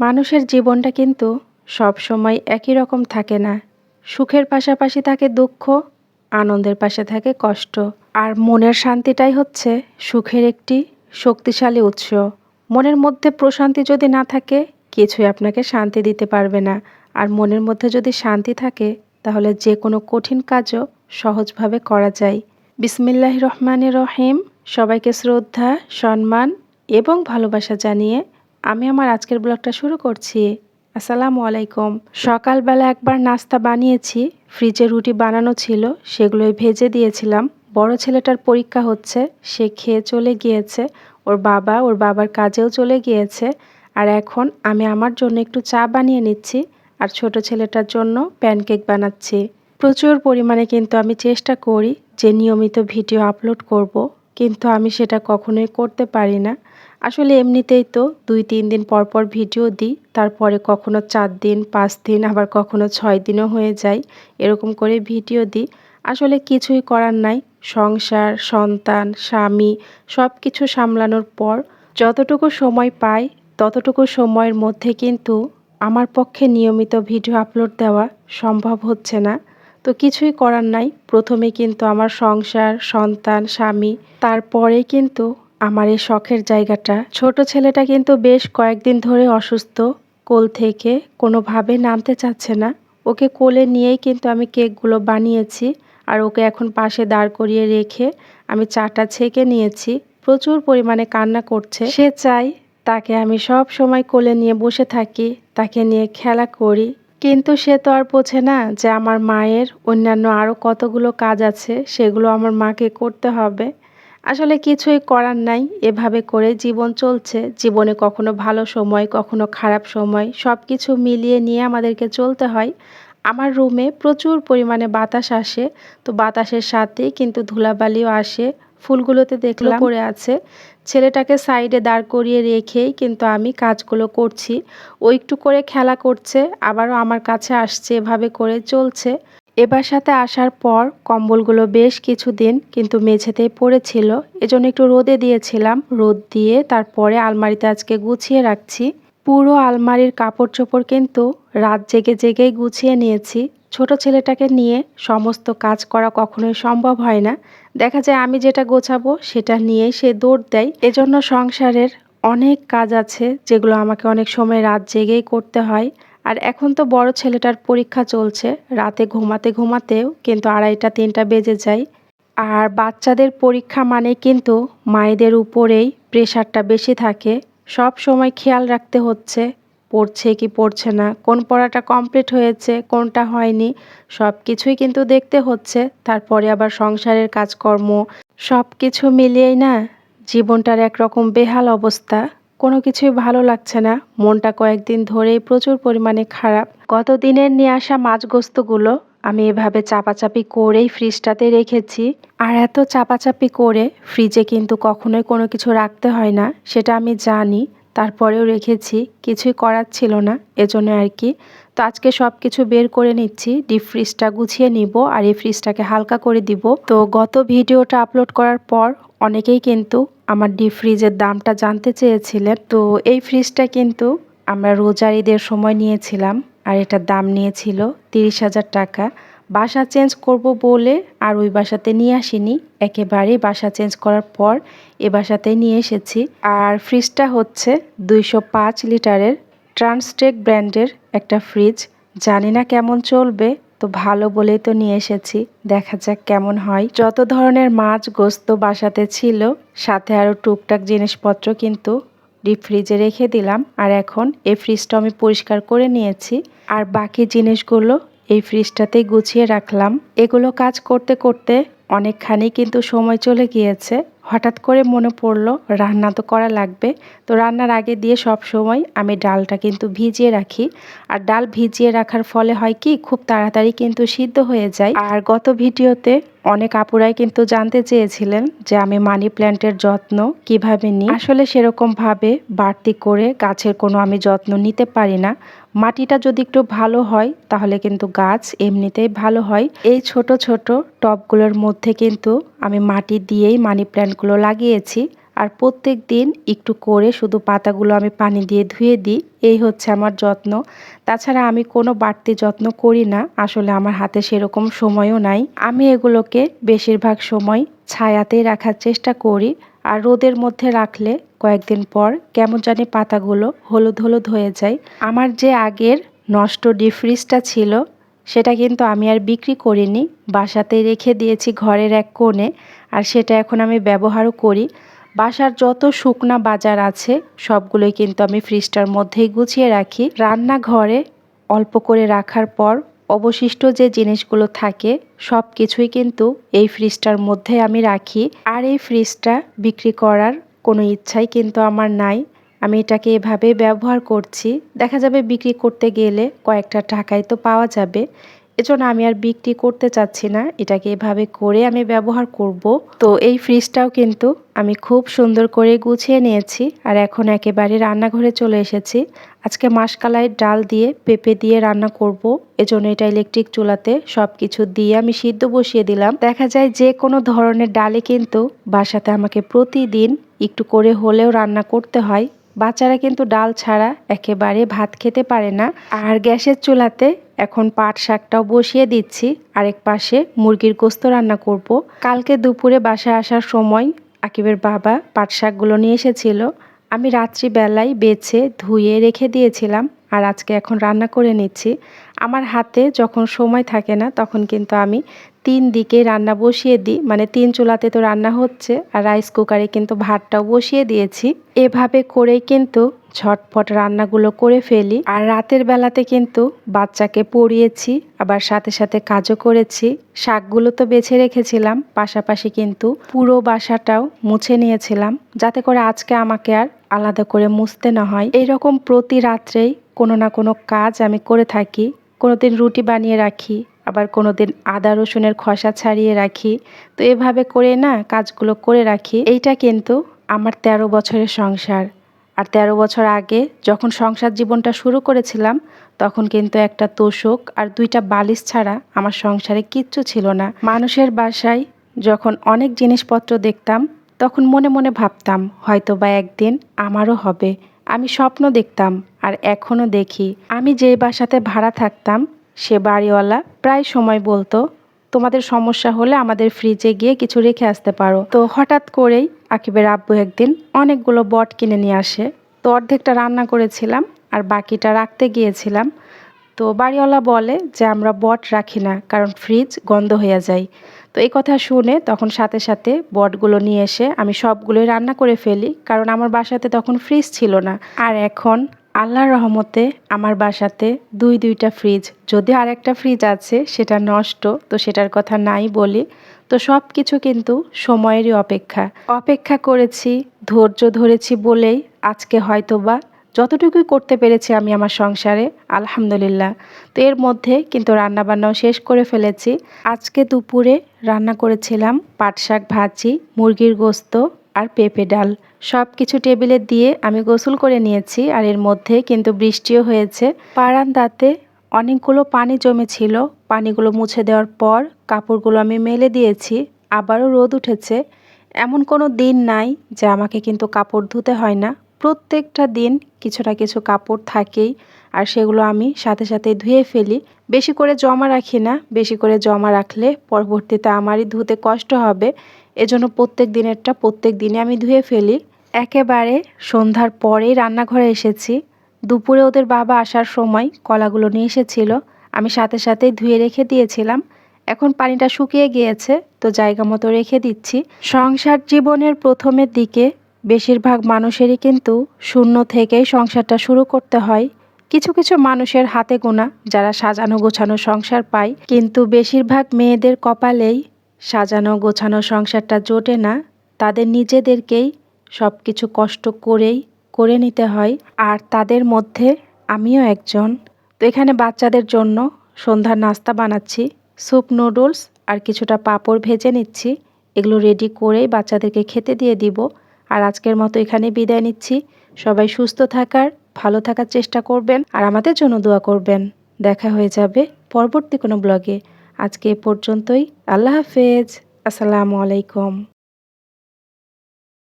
মানুষের জীবনটা কিন্তু সব সময় একই রকম থাকে না। সুখের পাশাপাশি থাকে দুঃখ, আনন্দের পাশে থাকে কষ্ট। আর মনের শান্তিটাই হচ্ছে সুখের একটি শক্তিশালী উৎস। মনের মধ্যে প্রশান্তি যদি না থাকে, কিছুই আপনাকে শান্তি দিতে পারবে না। আর মনের মধ্যে যদি শান্তি থাকে, তাহলে যে কোনো কঠিন কাজও সহজভাবে করা যায়। বিসমিল্লাহ রহমানের রহিম। সবাইকে শ্রদ্ধা, সম্মান এবং ভালোবাসা জানিয়ে আমি আমার আজকের ব্লগটা শুরু করছি। আসসালামু আলাইকুম। সকালবেলা একবার নাস্তা বানিয়েছি। ফ্রিজে রুটি বানানো ছিল, সেগুলোই ভেজে দিয়েছিলাম। বড় ছেলেটার পরীক্ষা হচ্ছে, সে খেয়ে চলে গিয়েছে। ওর বাবা, ওর বাবার কাজেও চলে গিয়েছে। আর এখন আমি আমার জন্য একটু চা বানিয়ে নিচ্ছি আর ছোট ছেলেটার জন্য প্যানকেক বানাচ্ছি। প্রচুর পরিমাণে কিন্তু আমি চেষ্টা করি যে নিয়মিত ভিডিও আপলোড করব। কিন্তু আমি সেটা কখনোই করতে পারি না। আসলে এমনিতেই তো দুই, তিন দিন পর পর ভিডিও দিই, তারপরে কখনো চার দিন, পাঁচ দিন, আবার কখনো ছয় দিনও হয়ে যায়, এরকম করে ভিডিও দিই। আসলে কিছুই করার নাই, সংসার, সন্তান, স্বামী সব কিছু সামলানোর পর যতটুকু সময় পাই, ততটুকু সময়ের মধ্যে কিন্তু আমার পক্ষে নিয়মিত ভিডিও আপলোড দেওয়া সম্ভব হচ্ছে না। তো কিছুই করার নাই। প্রথমে কিন্তু আমার সংসার, সন্তান, স্বামী, তারপরে কিন্তু আমার এই শখের জায়গাটা। ছোট ছেলেটা কিন্তু বেশ কয়েকদিন ধরে অসুস্থ, কোল থেকে কোনোভাবে নামতে চাচ্ছে না। ওকে কোলে নিয়েই কিন্তু আমি কেকগুলো বানিয়েছি আর ওকে এখন পাশে দাঁড় করিয়ে রেখে আমি চাটা ছেঁকে নিয়েছি। প্রচুর পরিমাণে কান্না করছে। সে চাই তাকে আমি সব সময় কোলে নিয়ে বসে থাকি, তাকে নিয়ে খেলা করি কিন্তু সে তো আর বোঝে না যে আমার মায়ের অন্যান্য আরও কতগুলো কাজ আছে, সেগুলো আমার মাকে করতে হবে। আসলে কিছুই করার নাই, এভাবে করে জীবন চলছে। জীবনে কখনো ভালো সময়, কখনো খারাপ সময় সব কিছু মিলিয়ে নিয়ে আমাদেরকে চলতে হয়। আমার রুমে প্রচুর পরিমাণে বাতাস আসে, তো বাতাসের সাথে কিন্তু ধুলাবালিও আসে ফুলগুলোতে দেখলাম। পড়ে আছে। ছেলেটাকে সাইডে দাঁড় করিয়ে রেখেই কিন্তু আমি কাজগুলো করছি। ও একটু করে খেলা করছে আবারও আমার কাছে আসছে এভাবে করে চলছে। এবার সাথে আসার পর কম্বলগুলো বেশ কিছুদিন কিন্তু মেঝেতেই পড়েছিল। এজন্য একটু রোদে দিয়েছিলাম। রোদ দিয়ে তারপরে আলমারিতে আজকে গুছিয়ে রাখছি। পুরো আলমারির কাপড় চোপড় কিন্তু রাত জেগে জেগেই গুছিয়ে নিয়েছি। ছোট ছেলেটাকে নিয়ে সমস্ত কাজ করা কখনোই সম্ভব হয় না। দেখা যায় আমি যেটা গোছাবো সেটা নিয়ে সে দৌড় দেয়। এজন্য সংসারের অনেক কাজ আছে যেগুলো আমাকে অনেক সময় রাত জেগেই করতে হয়। আর এখন তো বড় ছেলেটার পরীক্ষা চলছে। রাতে ঘুমাতে ঘুমাতেও কিন্তু আড়াইটা, তিনটা বেজে যায়। আর বাচ্চাদের পরীক্ষা মানে কিন্তু মায়েদের উপরেই প্রেশারটা বেশি থাকে। সব সময় খেয়াল রাখতে হচ্ছে, পড়ছে কি পড়ছে না, কোন পড়াটা কমপ্লিট হয়েছে, কোনটা হয়নি, সব কিছুই কিন্তু দেখতে হচ্ছে, তারপরে আবার সংসারের কাজকর্ম, সব কিছু মিলিয়েই না জীবনটার একরকম বেহাল অবস্থা। কোনো কিছুই ভালো লাগছে না, মনটা কয়েকদিন ধরেই প্রচুর পরিমাণে খারাপ। গত দিনের নিয়ে আসা মাছ গোস্তগুলো আমি এভাবে চাপাচাপি করেই ফ্রিজটাতে রেখেছি। আর এত চাপাচাপি করে ফ্রিজে কিন্তু কখনোই কোনো কিছু রাখতে হয় না, সেটা আমি জানি। তারপরেও রেখেছি, কিছুই করার ছিল না, এজন্য আর কি। তো আজকে সব কিছু বের করে নিচ্ছি, ডিপ ফ্রিজটা গুছিয়ে নিব আর এই ফ্রিজটাকে হালকা করে দিব। তো গত ভিডিওটা আপলোড করার পর অনেকেই কিন্তু আমার ডিপ ফ্রিজের দামটা জানতে চেয়েছিলেন। তো এই ফ্রিজটা কিন্তু আমরা রোজার ঈদের সময় নিয়েছিলাম। আর এটার দাম নিয়েছিল তিরিশ হাজার টাকা। বাসা চেঞ্জ করব বলে আর ওই বাসাতে নিয়ে আসিনি। একেবারে বাসা চেঞ্জ করার পর এ বাসাতে নিয়ে এসেছি। আর ফ্রিজটা হচ্ছে দুইশো পাঁচ লিটারের ট্রান্সটেক ব্র্যান্ডের একটা ফ্রিজ। জানি না কেমন চলবে, তো ভালো বলেই তো নিয়ে এসেছি। দেখা যাক কেমন হয়। যত ধরনের মাছ গোস্ত বাসাতে ছিল, সাথে আরও টুকটাক জিনিসপত্র কিন্তু ডিপ ফ্রিজে রেখে দিলাম আর এখন এই ফ্রিজটা আমি পরিষ্কার করে নিয়েছি। আর বাকি জিনিসগুলো এই ফ্রিজটাতেই গুছিয়ে রাখলাম। এগুলো কাজ করতে করতে অনেকখানি কিন্তু সময় চলে গিয়েছে। হঠাৎ করে মনে পড়ল, রান্না তো করা লাগবে। তো রান্নার আগে দিয়ে সব সময় আমি ডালটা কিন্তু ভিজিয়ে রাখি। আর ডাল ভিজিয়ে রাখার ফলে হয় কি, খুব তাড়াতাড়ি কিন্তু সিদ্ধ হয়ে যায়। আর গত ভিডিওতে অনেক আপুরাই কিন্তু জানতে চেয়েছিলেন যে আমি মানি প্ল্যান্টের যত্ন কীভাবে নিই। আসলে সেরকমভাবে বাড়তি করে গাছের কোনো আমি যত্ন নিতে পারি না। মাটিটা যদি একটু ভালো হয়, তাহলে কিন্তু গাছ এমনিতেই ভালো হয়। এই ছোট ছোট টবগুলোর মধ্যে কিন্তু আমি মাটি দিয়েই মানি প্ল্যান্টগুলো লাগিয়েছি। আর প্রত্যেক দিন একটু করে শুধু পাতাগুলো আমি পানি দিয়ে ধুয়ে দিই, এই হচ্ছে আমার যত্ন। তাছাড়া আমি কোনো বাড়তি যত্ন করি না, আসলে আমার হাতে সেরকম সময়ও নাই। আমি এগুলোকে বেশিরভাগ সময় ছায়াতেই রাখার চেষ্টা করি আর রোদের মধ্যে রাখলে কয়েকদিন পর কেমন জানি পাতাগুলো হলুদ হলুদ হয়ে যায়। আমার যে আগের নষ্ট ডিপ ফ্রিজটা ছিল, সেটা কিন্তু আমি আর বিক্রি করিনি। বাসাতে রেখে দিয়েছি ঘরের এক কোণে আর সেটা এখন আমি ব্যবহারও করি। বাসার যত শুকনা বাজার আছে, সবগুলোই কিন্তু আমি ফ্রিজটার মধ্যেই গুছিয়ে রাখি। রান্নাঘরে অল্প করে রাখার পর অবশিষ্ট যে জিনিসগুলো থাকে সব কিছুই কিন্তু এই ফ্রিজটার মধ্যে আমি রাখি। আর এই ফ্রিজটা বিক্রি করার কোনো ইচ্ছাই কিন্তু আমার নাই। আমি এটাকে এভাবে ব্যবহার করছি। দেখা যাবে বিক্রি করতে গেলে কয়েকটা টাকাই তো পাওয়া যাবে। এজন্য আমি আর বিক্রি করতে চাচ্ছি না। এটাকে এভাবে করে আমি ব্যবহার করব। তো এই ফ্রিজটাও কিন্তু আমি খুব সুন্দর করে গুছিয়ে নিয়েছি আর এখন একেবারে রান্নাঘরে চলে এসেছি। আজকে মাসকালাই ডাল দিয়ে পেঁপে দিয়ে রান্না করব। এজন্য এটা ইলেকট্রিক চুলাতে সব কিছু দিয়ে আমি সিদ্ধ বসিয়ে দিলাম। দেখা যায় যে কোনো ধরনের ডালে কিন্তু বাসাতে আমাকে প্রতিদিন একটু করে হলেও রান্না করতে হয়। বাচ্চারা কিন্তু ডাল ছাড়া একেবারে ভাত খেতে পারে না। আর গ্যাসের চুলাতে এখন পাট শাকটাও বসিয়ে দিচ্ছি। আরেক পাশে মুরগির গোস্ত রান্না করব। কালকে দুপুরে বাসায় আসার সময় আকিবের বাবা পাট শাকগুলো নিয়ে এসেছিল। আমি রাত্রিবেলায় বেছে ধুয়ে রেখে দিয়েছিলাম। আর আজকে এখন রান্না করে নিচ্ছি। আমার হাতে যখন সময় থাকে না, তখন কিন্তু আমি তিন দিকে রান্না বসিয়ে দিই। মানে তিন চুলাতে তো রান্না হচ্ছে আর রাইস কুকারে কিন্তু ভাতটাও বসিয়ে দিয়েছি। এভাবে করেই কিন্তু ঝটপট রান্নাগুলো করে ফেলি। আর রাতের বেলাতে কিন্তু বাচ্চাকে পড়িয়েছি, আবার সাথে সাথে কাজও করেছি। শাকগুলো তো বেছে রেখেছিলাম, পাশাপাশি কিন্তু পুরো বাসাটাও মুছে নিয়েছিলাম। যাতে করে আজকে আমাকে আর আলাদা করে মুছতে না হয়। এইরকম প্রতি রাত্রেই কোনো না কোনো কাজ আমি করে থাকি। কোনো দিন রুটি বানিয়ে রাখি, আবার কোনো দিন আদা, রসুনের খসা ছাড়িয়ে রাখি। তো এভাবে করে না কাজগুলো করে রাখি। এইটা কিন্তু আমার ১৩ বছরের সংসার। আর ১৩ বছর আগে যখন সংসার জীবনটা শুরু করেছিলাম, তখন কিন্তু একটা তোষক আর দুইটা বালিশ ছাড়া আমার সংসারে কিচ্ছু ছিল না। মানুষের বাসায় যখন অনেক জিনিসপত্র দেখতাম তখন মনে মনে ভাবতাম হয়তো বা একদিন আমারও হবে। আমি স্বপ্ন দেখতাম আর এখনও দেখি। আমি যে বাসাতে ভাড়া থাকতাম, সে বাড়িওয়ালা প্রায় সময় বলতো, তোমাদের সমস্যা হলে আমাদের ফ্রিজে গিয়ে কিছু রেখে আসতে পারো। তো হঠাৎ করেই আকিবের আব্বু একদিন অনেকগুলো বট কিনে নিয়ে আসে। তো অর্ধেকটা রান্না করেছিলাম আর বাকিটা রাখতে গিয়েছিলাম। তো বাড়িওয়ালা বলে যে, আমরা বট রাখি না, কারণ ফ্রিজ গন্ধ হয়ে যায়। তো এই কথা শুনে তখন সাথে সাথে বটগুলো নিয়ে এসে আমি সবগুলোই রান্না করে ফেলি, কারণ আমার বাসাতে তখন ফ্রিজ ছিল না। আর এখন আল্লাহর রহমতে আমার বাসাতে দুই দুইটা ফ্রিজ যদি আর একটা ফ্রিজ আছে, সেটা নষ্ট, তো সেটার কথা নাই বলি। তো সব কিছু কিন্তু সময়েরই অপেক্ষা। অপেক্ষা করেছি, ধৈর্য ধরেছি বলেই আজকে হয়তো বা যতটুকুই করতে পেরেছি আমি আমার সংসারে, আলহামদুলিল্লাহ। তো এর মধ্যে কিন্তু রান্নাবান্নাও শেষ করে ফেলেছি। আজকে দুপুরে রান্না করেছিলাম পাট শাক ভাজি, মুরগির গোস্ত আর পেঁপে ডাল। সব কিছু টেবিলে দিয়ে আমি গোসল করে নিয়েছি আর এর মধ্যে কিন্তু বৃষ্টিও হয়েছে। বারান্দাতে অনেকগুলো পানি জমেছিল। পানিগুলো মুছে দেওয়ার পর কাপড়গুলো আমি মেলে দিয়েছি। আবারও রোদ উঠেছে। এমন কোনো দিন নাই যে আমাকে কিন্তু কাপড় ধুতে হয় না। প্রত্যেকটা দিন কিছু না কিছু কাপড় থাকেই, আর সেগুলো আমি সাথে সাথে ধুয়ে ফেলি। বেশি করে জমা রাখি না, বেশি করে জমা রাখলে পরবর্তীতে আমারই ধুতে কষ্ট হবে। এজন্য প্রত্যেক দিনেরটা প্রত্যেক দিনে আমি ধুয়ে ফেলি। একেবারে সন্ধ্যার পরেই রান্নাঘরে এসেছি। দুপুরে ওদের বাবা আসার সময় কলাগুলো নিয়ে এসেছিল। আমি সাথে সাথেই ধুয়ে রেখে দিয়েছিলাম। এখন পানিটা শুকিয়ে গিয়েছে, তো জায়গা মতো রেখে দিচ্ছি। সংসার জীবনের প্রথমের দিকে বেশিরভাগ মানুষেরই কিন্তু শূন্য থেকেই সংসারটা শুরু করতে হয়। কিছু কিছু মানুষের হাতে গোনা, যারা সাজানো গোছানো সংসার পায়, কিন্তু বেশিরভাগ মেয়েদের কপালেই সাজানো গোছানো সংসারটা জোটে না। তাদের নিজেদেরকেই সব কিছু কষ্ট করেই করে নিতে হয়। আর তাদের মধ্যে আমিও একজন। তো এখানে বাচ্চাদের জন্য সন্ধ্যার নাস্তা বানাচ্ছি, স্যুপ নুডলস আর কিছুটা পাঁপড় ভেজে নিচ্ছি। এগুলো রেডি করেই বাচ্চাদেরকে খেতে দিয়ে দিব। আর আজকের মতো এখানে বিদায় নিচ্ছি। সবাই সুস্থ থাকার, ভালো থাকার চেষ্টা করবেন আর আমাদের জন্য দোয়া করবেন। দেখা হয়ে যাবে পরবর্তী কোনো ব্লগে। আজকে এ পর্যন্তই। আল্লাহ হাফেজ। আসসালামু আলাইকুম।